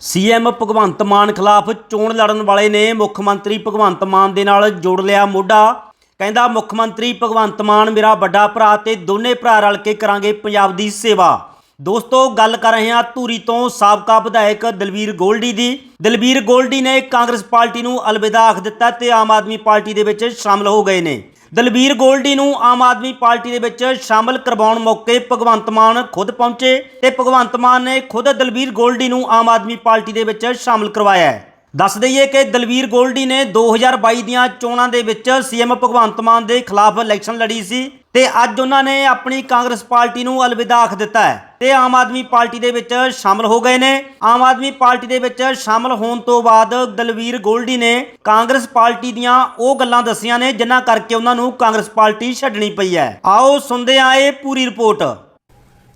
CM Bhagwant Mann ਖਿਲਾਫ ਚੋਣ ਲੜਨ ਵਾਲੇ ਨੇ ਮੁੱਖ ਮੰਤਰੀ ਭਗਵੰਤ ਮਾਨ ਦੇ ਨਾਲ ਜੋੜ ਲਿਆ ਮੋਢਾ। ਕਹਿੰਦਾ, ਮੁੱਖ ਮੰਤਰੀ ਭਗਵੰਤ ਮਾਨ ਮੇਰਾ ਵੱਡਾ ਭਰਾ ਤੇ ਦੋਨੇ ਭਰਾ ਰਲ ਕੇ ਕਰਾਂਗੇ ਪੰਜਾਬ ਦੀ ਸੇਵਾ। ਦੋਸਤੋ, ਗੱਲ ਕਰ ਰਹੇ ਹਾਂ ਧੂਰੀ ਤੋਂ ਸਾਬਕਾ ਵਿਧਾਇਕ ਦਲਵੀਰ ਗੋਲਡੀ ਦੀ। ਦਲਵੀਰ ਗੋਲਡੀ ਨੇ ਕਾਂਗਰਸ ਪਾਰਟੀ ਨੂੰ ਅਲਵਿਦਾ ਆਖ ਦਿੱਤਾ ਤੇ ਆਮ ਆਦਮੀ ਪਾਰਟੀ ਦੇ ਵਿੱਚ ਸ਼ਾਮਲ ਹੋ ਗਏ ਨੇ। ਦਲਬੀਰ ਗੋਲਡੀ ਨੂੰ ਆਮ ਆਦਮੀ ਪਾਰਟੀ ਦੇ ਵਿੱਚ ਸ਼ਾਮਲ ਕਰਵਾਉਣ ਮੌਕੇ ਭਗਵੰਤ ਮਾਨ ਖੁਦ ਪਹੁੰਚੇ ਤੇ ਭਗਵੰਤ ਮਾਨ ਨੇ ਖੁਦ ਦਲਬੀਰ ਗੋਲਡੀ ਨੂੰ ਆਮ ਆਦਮੀ ਪਾਰਟੀ ਦੇ ਵਿੱਚ ਸ਼ਾਮਲ ਕਰਵਾਇਆ ਹੈ। ਦੱਸ ਦਈਏ ਕਿ ਦਲਬੀਰ ਗੋਲਡੀ ਨੇ 2022 ਦੀਆਂ ਚੋਣਾਂ ਦੇ ਵਿੱਚ ਸੀਐਮ ਭਗਵੰਤ ਮਾਨ ਦੇ ਖਿਲਾਫ ਇਲੈਕਸ਼ਨ ਲੜੀ ਸੀ। ਤੇ ਅੱਜ ਉਹਨਾਂ ਨੇ ਆਪਣੀ ਕਾਂਗਰਸ ਪਾਰਟੀ ਨੂੰ ਅਲਵਿਦਾ ਆਖ ਦਿੱਤਾ ਹੈ। ਤੇ ਆਮ ਆਦਮੀ ਪਾਰਟੀ ਦੇ ਵਿੱਚ ਸ਼ਾਮਲ ਹੋ ਗਏ ਨੇ। ਆਮ ਆਦਮੀ ਪਾਰਟੀ ਦੇ ਵਿੱਚ ਸ਼ਾਮਲ ਹੋਣ ਤੋਂ ਬਾਅਦ ਦਲਵੀਰ ਗੋਲਡੀ ਨੇ ਕਾਂਗਰਸ ਪਾਰਟੀ ਦੀਆਂ ਉਹ ਗੱਲਾਂ ਦੱਸੀਆਂ ਨੇ, ਜਿਨ੍ਹਾਂ ਕਰਕੇ ਉਹਨਾਂ ਨੂੰ ਕਾਂਗਰਸ ਪਾਰਟੀ ਛੱਡਣੀ ਪਈ ਹੈ। ਆਓ ਸੁਣਦੇ ਹਾਂ ਇਹ ਪੂਰੀ ਰਿਪੋਰਟ।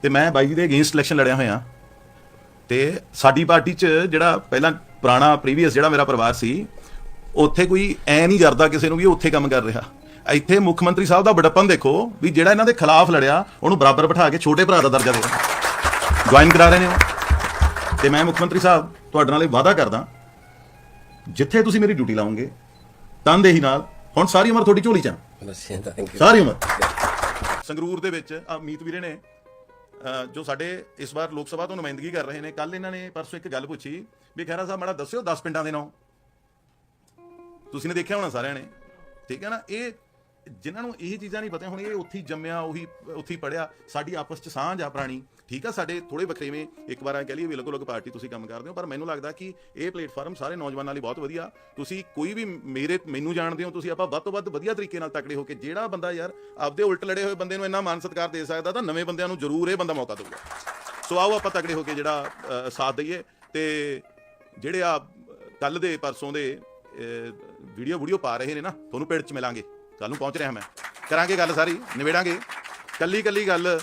ਤੇ ਮੈਂ ਬਾਈ ਜੀ ਦੇ ਅਗੇਂਸਟ ਇਲੈਕਸ਼ਨ ਲੜਿਆ ਹੋਇਆ। ਤੇ ਸਾਡੀ ਪਾਰਟੀ 'ਚ ਜਿਹੜਾ ਪਹਿਲਾਂ ਪੁਰਾਣਾ ਪ੍ਰੀਵੀਅਸ ਜਿਹੜਾ ਮੇਰਾ ਪਰਿਵਾਰ ਸੀ, ਉੱਥੇ ਕੋਈ ਐ ਨਹੀਂ ਕਰਦਾ ਕਿਸੇ ਨੂੰ ਵੀ ਉੱਥੇ ਕੰਮ ਕਰ ਰਿਹਾ। ਇੱਥੇ ਮੁੱਖ ਮੰਤਰੀ ਸਾਹਿਬ ਦਾ ਬੜਪਨ ਦੇਖੋ ਵੀ ਜਿਹੜਾ ਇਹਨਾਂ ਦੇ ਖਿਲਾਫ ਲੜਿਆ ਉਹਨੂੰ ਬਰਾਬਰ ਬਿਠਾ ਕੇ ਛੋਟੇ ਭਰਾ ਦਾ ਦਰਜਾ ਦੇ ਜੁਆਇਨ ਕਰਾ ਰਹੇ ਨੇ ਉਹ। ਤੇ ਮੈਂ ਮੁੱਖ ਮੰਤਰੀ ਸਾਹਿਬ ਤੁਹਾਡੇ ਨਾਲ ਇਹ ਵਾਅਦਾ ਕਰਦਾ ਜਿੱਥੇ ਤੁਸੀਂ ਮੇਰੀ ਡਿਊਟੀ ਲਾਓਗੇ ਤਨਦੇਹੀ ਨਾਲ ਹੁਣ ਸਾਰੀ ਉਮਰ ਤੁਹਾਡੀ ਝੋਲੀ 'ਚ ਆ। ਸਾਰੀ ਉਮਰ। ਸੰਗਰੂਰ ਦੇ ਵਿੱਚ ਮੀਤ ਵੀਰੇ ਨੇ ਜੋ ਸਾਡੇ ਇਸ ਵਾਰ ਲੋਕ ਸਭਾ ਤੋਂ ਨੁਮਾਇੰਦਗੀ ਕਰ ਰਹੇ ਨੇ ਕੱਲ ਇਹਨਾਂ ਨੇ ਪਰਸੋਂ ਇੱਕ ਗੱਲ ਪੁੱਛੀ ਵੀ ਖੈਰਾ ਸਾਹਿਬ ਮਾੜਾ ਦੱਸਿਓ 10 ਪਿੰਡਾਂ ਦੇ ਨਾਂ। ਤੁਸੀਂ ਨੇ ਦੇਖਿਆ ਹੋਣਾ ਸਾਰਿਆਂ ਨੇ ਠੀਕ ਹੈ ਨਾ? ਇਹ ਜਿਨ੍ਹਾਂ ਨੂੰ ਇਹ ਚੀਜ਼ਾਂ ਨਹੀਂ ਪਤਾ ਹੁਣ ਇਹ ਉੱਥੇ ਹੀ ਜੰਮਿਆ, ਉਹੀ, ਉੱਥੇ ਹੀ ਪੜਿਆ ਸਾਡੀ ਆਪਸ ਚ ਸਾਂਝ ਆ ਪੁਰਾਣੀ। ਠੀਕ ਆ, ਸਾਡੇ ਥੋੜੇ ਵੱਖਰੇਵੇਂ ਇੱਕ ਵਾਰ ਐਂ ਕਹਿ ਲਈਏ ਵੀ ਅਲੱਗ-ਅਲੱਗ ਪਾਰਟੀ ਤੁਸੀਂ ਕੰਮ ਕਰਦੇ ਹੋ, ਪਰ ਮੈਨੂੰ ਲੱਗਦਾ ਕਿ ਇਹ ਪਲੇਟਫਾਰਮ ਸਾਰੇ ਨੌਜਵਾਨਾਂ ਲਈ ਬਹੁਤ ਵਧੀਆ। ਤੁਸੀਂ ਕੋਈ ਵੀ ਮੇਰੇ, ਮੈਨੂੰ ਜਾਣਦੇ ਹੋ, ਤੁਸੀਂ ਆਪਾਂ ਵੱਧ ਤੋਂ ਵੱਧ ਵਧੀਆ ਤਰੀਕੇ ਨਾਲ ਤਕੜੇ ਹੋ ਕੇ ਜਿਹੜਾ ਬੰਦਾ ਯਾਰ ਆਪਦੇ ਉਲਟ ਲੜੇ ਹੋਏ ਬੰਦੇ ਨੂੰ ਇੰਨਾ ਮਾਨ ਸਤਿਕਾਰ ਦੇ ਸਕਦਾ, ਤਾਂ ਨਵੇਂ ਬੰਦਿਆਂ ਨੂੰ ਜ਼ਰੂਰ ਇਹ ਬੰਦਾ ਮੌਕਾ ਦੇਊਗਾ। ਸੋ ਆਓ ਆਪਾਂ ਤਕੜੇ ਹੋ ਕੇ ਜਿਹੜਾ ਸਾਥ ਦਈਏ ਤੇ ਜਿਹੜੇ ਆ ਕੱਲ ਦੇ, ਪਰਸੋਂ ਦੇ ਵੀਡੀਓ ਵੀਡੀਓ ਪਾ ਰਹੇ ਨੇ ਨਾ, ਤੁਹਾਨੂੰ ਪਿੰਡ ਚ ਮਿਲਾਂਗੇ। ਕੱਲ ਨੂੰ ਪਹੁੰਚ ਰਿਹਾ ਮੈਂ। ਕਰਾਂਗੇ ਗੱਲ ਸਾਰੀ, ਨਿਬੇੜਾਂਗੇ। ਕੱਲੀ ਕੱਲੀ ਗੱਲ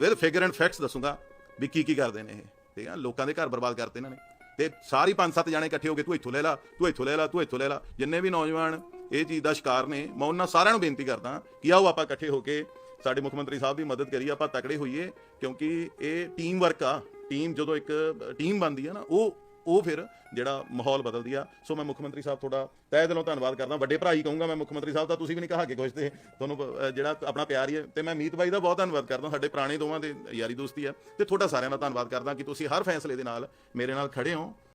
ਵਿਦ ਫਿਗਰ ਐਂਡ ਫੈਕਟਸ ਦੱਸੂਗਾ ਵੀ ਕੀ ਕੀ ਕਰਦੇ ਨੇ ਇਹ। ਠੀਕ ਆ, ਲੋਕਾਂ ਦੇ ਘਰ ਬਰਬਾਦ ਕਰਤੇ ਇਹਨਾਂ ਨੇ। ਤੇ ਸਾਰੀ ਪੰਜ ਸੱਤ ਜਾਣੇ ਇਕੱਠੇ ਹੋ ਕੇ ਤੂੰ ਇੱਥੋਂ ਲੈ ਲਾ, ਤੂੰ ਇੱਥੋਂ ਲੈ ਲਾ, ਤੂੰ ਇੱਥੋਂ ਲੈ ਲਾ। ਜਿੰਨੇ ਵੀ ਨੌਜਵਾਨ ਇਹ ਚੀਜ਼ ਦਾ ਸ਼ਿਕਾਰ ਨੇ, ਮੈਂ ਉਹਨਾਂ ਸਾਰਿਆਂ ਨੂੰ ਬੇਨਤੀ ਕਰਦਾ ਕਿ ਆਓ ਆਪਾਂ ਇਕੱਠੇ ਹੋ ਕੇ ਸਾਡੇ ਮੁੱਖ ਮੰਤਰੀ ਸਾਹਿਬ ਦੀ ਮਦਦ ਕਰੀਏ, ਆਪਾਂ ਤਕੜੇ ਹੋਈਏ। ਕਿਉਂਕਿ ਇਹ ਟੀਮ ਵਰਕ ਆ। ਟੀਮ ਜਦੋਂ ਇੱਕ ਟੀਮ ਬਣਦੀ ਆ ਨਾ, ਉਹ ਉਹ ਫਿਰ ਜਿਹੜਾ ਮਾਹੌਲ ਬਦਲਦੀ ਆ। ਸੋ ਮੈਂ ਮੁੱਖ ਮੰਤਰੀ ਸਾਹਿਬ ਤੁਹਾਡਾ ਤਹਿ ਦਿਲੋਂ ਧੰਨਵਾਦ ਕਰਦਾ। ਵੱਡੇ ਭਰਾ ਹੀ ਕਹੂੰਗਾ ਮੈਂ ਮੁੱਖ ਮੰਤਰੀ ਸਾਹਿਬ ਦਾ ਤੁਸੀਂ ਵੀ ਨਹੀਂ ਕਹਾ ਕੇ ਕੁਛ ਤੇ ਤੁਹਾਨੂੰ ਜਿਹੜਾ ਆਪਣਾ ਪਿਆਰ ਹੀ ਹੈ। ਤੇ ਮੈਂ ਮੀਤ ਬਾਈ ਦਾ ਬਹੁਤ ਧੰਨਵਾਦ ਕਰਦਾ। ਸਾਡੇ ਪੁਰਾਣੇ ਦੋਵਾਂ ਦੇ ਯਾਰੀ ਦੋਸਤੀ ਆ। ਤੇ ਤੁਹਾਡਾ ਸਾਰਿਆਂ ਦਾ ਧੰਨਵਾਦ ਕਰਦਾ ਕਿ ਤੁਸੀਂ ਹਰ ਫੈਸਲੇ ਦੇ ਨਾਲ ਮੇਰੇ ਨਾਲ ਖੜੇ ਹੋ।